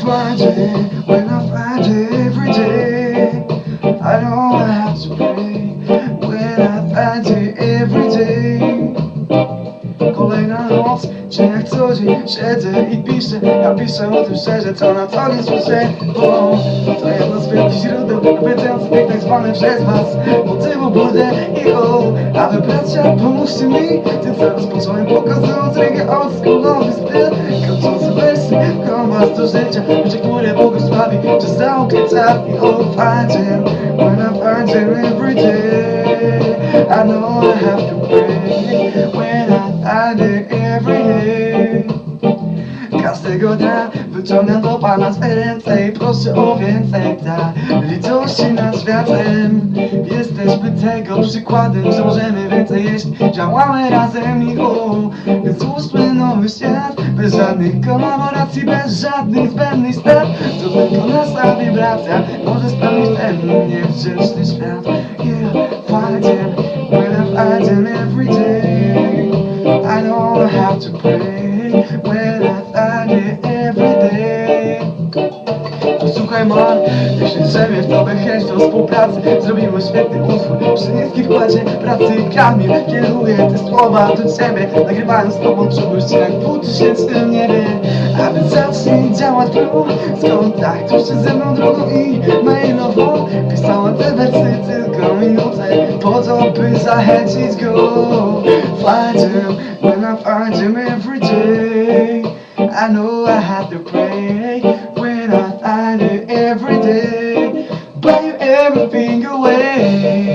find it, when I find noc, jak co dzień siedzę i piszę Ja piszę o tym szczerze, co na co nie słyszę. Bo to jedno z wielkich źródeł tych tak zwanych przez was Motywu budę i o A wy bracia, pomóżcie mi Tym co rozpocząłem pokazując reggae oldschoolowy styl. Kończący wersy, kompas do życia Życie, które Just don't get up i find him When I find every day I know I have to pray I it every Każdego dnia wyciągam do Pana swe ręce i proszę o więcej. Tak Litości nad światem Jesteśmy tego przykładem, że możemy więcej jeść. Działamy razem i o złóżmy nowy świat. Bez żadnych kolaboracji, bez żadnych zbędnych strat. To tylko nasza wibracja Może spełnić ten niewdzięczny świat. Yeah, I find him every day I I have to pray when I it every day. Posłuchaj man, jeśli w tobie chęć do współpracy Zrobimy świetny utwór przy niskim wkładzie pracy Kamil kieruje te słowa do ciebie Nagrywając z tobą czułeś się jak 2000 niebie A więc zacznij działać bro Skontaktuj się ze mną drogą i minutę Po I had zachęcić go Find him when I find him every day I know I have to pray when I find it every day. Buy you everything away.